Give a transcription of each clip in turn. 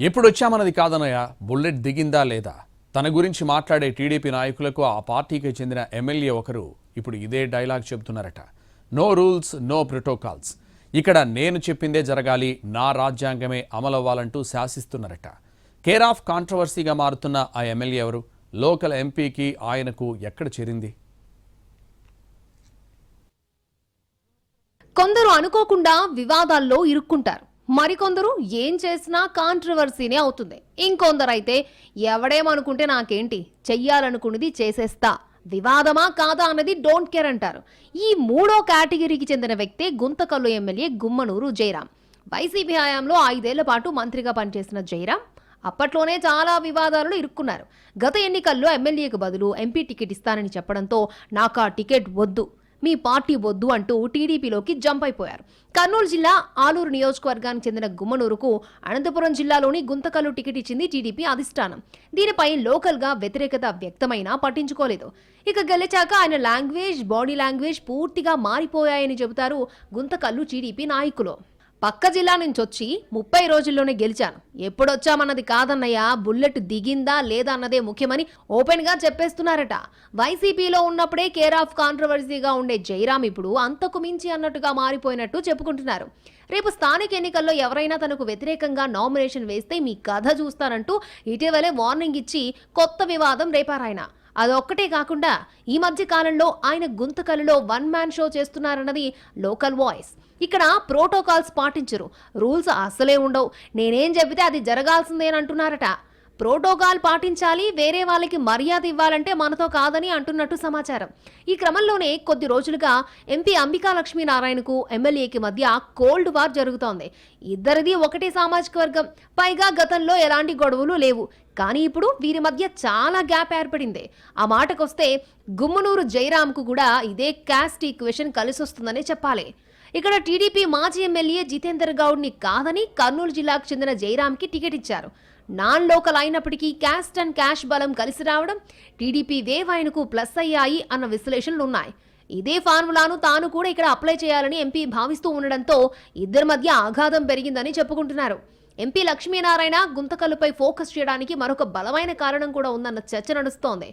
ఎప్పుడు వచ్చామన్నది కాదనయ్య బుల్లెట్ దిగిందా లేదా? తన గురించి మాట్లాడే టీడీపీ నాయకులకు ఆ పార్టీకి చెందిన ఎమ్మెల్యే ఒకరు ఇప్పుడు ఇదే dialogue చెబుతున్నారట. No rules no protocols. ఇక్కడ నేను చెప్పిందే జరగాలి నా రాజ్యాంగమే అమలవ్వాలంటూ శాసిస్తున్నారట. కేర్ ఆఫ్ కాంట్రవర్సీగా మారుతున్న ఆ ఎమ్మెల్యే ఎవరు? లోకల్ ఎంపీకి ఆయనకు ఎక్కడ చేరింది? కొందరు అనుకోకుండా వివాదాల్లో ఇరుక్కుంటారు. మరికొందరు ఏం చేసినా కాంట్రవర్సీనే అవుతుంది. ఇంకొందరైతే ఎవడేమనుకుంటే నాకేంటి? చెయ్యాలనుకున్నది చేసేస్తా. వివాదమా కాదా అన్నది డోంట్ కేర్ అంటారు. ఈ మూడో కేటగిరీకి చెందిన వ్యక్తే గుంతకల్లు ఎమ్మెల్యే గుమ్మనూరు జయరాం. వైసీపీ హయాంలో ఐదేళ్ళ పాటు మంత్రిగా పనిచేసిన జయరాం అప్పట్లోనే చాలా వివాదాలలో ఇరుక్కున్నారు. గత ఎన్నికల్లో ఎమ్మెల్యేకు బదులు ఎంపీ టికెట్ ఇస్తానని చెప్పడంతో నాకు ఆ టికెట్ వద్దు. మీ పార్టీ వద్దు అంటూ టీడీపీలోకి జంప్ అయిపోయారు. కర్నూలు జిల్లా ఆలూరు నియోజకవర్గానికి చెందిన గుమ్మనూరుకు అనంతపురం జిల్లాలోని గుంతకల్లు టికెట్ ఇచ్చింది టీడీపీ అధిష్టానం. దీనిపై లోకల్గా వ్యతిరేకత వ్యక్తమైనా పట్టించుకోలేదు. ఇక గెలిచాక ఆయన లాంగ్వేజ్ బాడీ లాంగ్వేజ్ పూర్తిగా మారిపోయాయని చెబుతారు గుంతకల్లు టీడీపీ నాయకులు. పక్క జిల్లా నుంచి వచ్చి ముప్పై రోజుల్లోనే గెలిచాను. ఎప్పుడొచ్చామన్నది కాదన్నయ్య బుల్లెట్ దిగిందా లేదా అన్నదే ముఖ్యమని ఓపెన్గా చెప్పేస్తున్నారట. వైసీపీలో ఉన్నప్పుడే కేర్ ఆఫ్ కాంట్రవర్సీగా ఉండే జైరామ్ ఇప్పుడు అంతకు మించి అన్నట్టుగా మారిపోయినట్టు చెప్పుకుంటున్నారు. రేపు స్థానిక ఎన్నికల్లో ఎవరైనా తనకు వ్యతిరేకంగా నామినేషన్ వేస్తే మీ కథ చూస్తానంటూ ఇటీవలే వార్నింగ్ ఇచ్చి కొత్త వివాదం రేపారాయన. అదొక్కటే కాకుండా ఈ మధ్య కాలంలో ఆయన గుంతకలలో వన్ మ్యాన్ షో చేస్తున్నారన్నది లోకల్ వాయిస్. ఇక్కడ ప్రోటోకాల్స్ పాటించరు. రూల్స్ అస్సలే ఉండవు. నేనేం చెబితే అది జరగాల్సిందేనంటున్నారట ప్రోటోకాల్ పాటించాలి వేరే వాళ్ళకి మర్యాద ఇవ్వాలంటే మనతో కాదని అంటున్నట్టు సమాచారం. ఈ క్రమంలోనే కొద్ది రోజులుగా ఎంపీ అంబికా లక్ష్మీనారాయణకు ఎమ్మెల్యేకి మధ్య కోల్డ్ వార్ జరుగుతోంది. ఇద్దరిది ఒకటే సామాజిక వర్గం. పైగా గతంలో ఎలాంటి గొడవలు లేవు. కానీ ఇప్పుడు వీరి మధ్య చాలా గ్యాప్ ఏర్పడింది. ఆ మాటకొస్తే గుమ్మనూరు జయరామ్కు కూడా ఇదే క్యాస్ట్ ఈక్వేషన్ కలిసొస్తుందనే చెప్పాలి. ఇక్కడ టీడీపీ మాజీ ఎమ్మెల్యే జితేందర్ గౌడ్ని కాదని కర్నూలు జిల్లాకు చెందిన జయరామ్కి టికెట్ ఇచ్చారు. నాన్ లోకల్ అయినప్పటికీ క్యాస్ట్ అండ్ క్యాష్ బలం కలిసి రావడం టీడీపీ వేవ్ ఆయనకు ప్లస్ అయ్యాయి అన్న విశ్లేషణలు ఉన్నాయి ఇదే ఫార్ములాను తాను కూడా ఇక్కడ అప్లై చేయాలని ఎంపీ భావిస్తూ ఉండడంతో ఇద్దరి మధ్య ఆఘాతం పెరిగిందని చెప్పుకుంటున్నారు. ఎంపీ లక్ష్మీనారాయణ గుంతకల్లుపై ఫోకస్ చేయడానికి మరొక బలమైన కారణం కూడా ఉందన్న చర్చ నడుస్తోంది.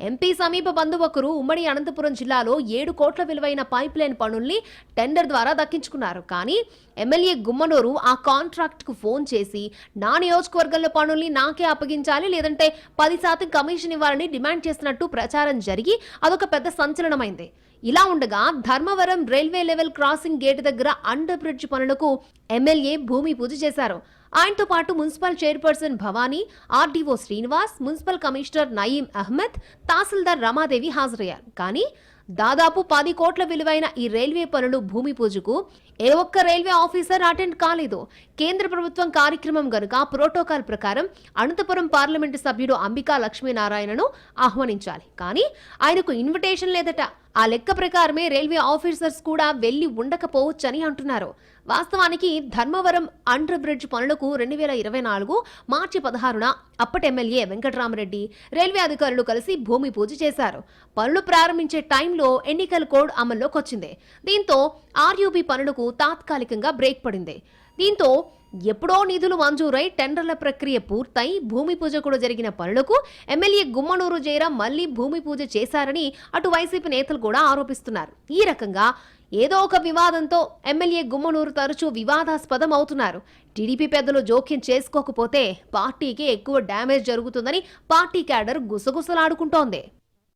ఎంపీ సమీప బంధువకురు ఉమ్మడి అనంతపురం జిల్లాలో ఏడు కోట్ల విలువైన పైప్ లైన్ పనుల్ని టెండర్ ద్వారా దక్కించుకున్నారు. కానీ ఎమ్మెల్యే గుమ్మనూరు ఆ కాంట్రాక్ట్కు ఫోన్ చేసి నా నియోజకవర్గంలో పనుల్ని నాకే అప్పగించాలి లేదంటే పది శాతం కమిషన్ ఇవ్వాలని డిమాండ్ చేసినట్టు ప్రచారం జరిగి అదొక పెద్ద సంచలనమైంది. ఇలా ఉండగా Dharmavaram railway level crossing gate దగ్గర అండర్ బ్రిడ్జ్ పనులకు ఎమ్మెల్యే భూమి పూజ చేశారు. ఆయనతో పాటు municipal chairperson Bhavani RDO Srinivas municipal commissioner Naeem Ahmed తహసీల్దార్ రమాదేవి హాజరయ్యారు. కానీ దాదాపు పది కోట్ల విలువైన ఈ రైల్వే పనులు భూమి పూజకు ఏ ఒక్క రైల్వే ఆఫీసర్ అటెండ్ కాలేదు. కేంద్ర ప్రభుత్వం కార్యక్రమం గనుక ప్రోటోకాల్ ప్రకారం అనంతపురం పార్లమెంటు సభ్యుడు అంబికా లక్ష్మీనారాయణను ఆహ్వానించాలి. కానీ ఆయనకు ఇన్విటేషన్ లేదట. ఆ లెక్క ప్రకారమే రైల్వే ఆఫీసర్స్ కూడా వెళ్ళి ఉండకపోవచ్చని అంటున్నారు. వాస్తవానికి ధర్మవరం అండర్ బ్రిడ్జ్ పనులకు రెండు వేల ఇరవై నాలుగు మార్చి పదహారున అప్పటి ఎమ్మెల్యే వెంకట్రామరెడ్డి రైల్వే అధికారులు కలిసి భూమి పూజ చేశారు. పనులు ప్రారంభించే టైంలో ఎన్నికల కోడ్ అమల్లోకి వచ్చింది దీంతో ఆర్యూబీ పనులకు తాత్కాలికంగా బ్రేక్ పడింది. దీంతో ఎప్పుడో నిధులు మంజూరై టెండర్ల ప్రక్రియ పూర్తయి భూమి పూజ కూడా జరిగిన పనులకు ఎమ్మెల్యే గుమ్మనూరు జయరాం మళ్ళీ భూమి పూజ చేశారని అటు వైసీపీ నేతలు కూడా ఆరోపిస్తున్నారు. ఈ రకంగా ఏదో ఒక వివాదంతో ఎమ్మెల్యే గుమ్మనూరు తరచూ వివాదాస్పదం అవుతున్నారు. టీడీపీ పెద్దలు జోక్యం చేసుకోకపోతే పార్టీకి ఎక్కువ డ్యామేజ్ జరుగుతుందని పార్టీ క్యాడర్ గుసగుసలాడుకుంటోంది.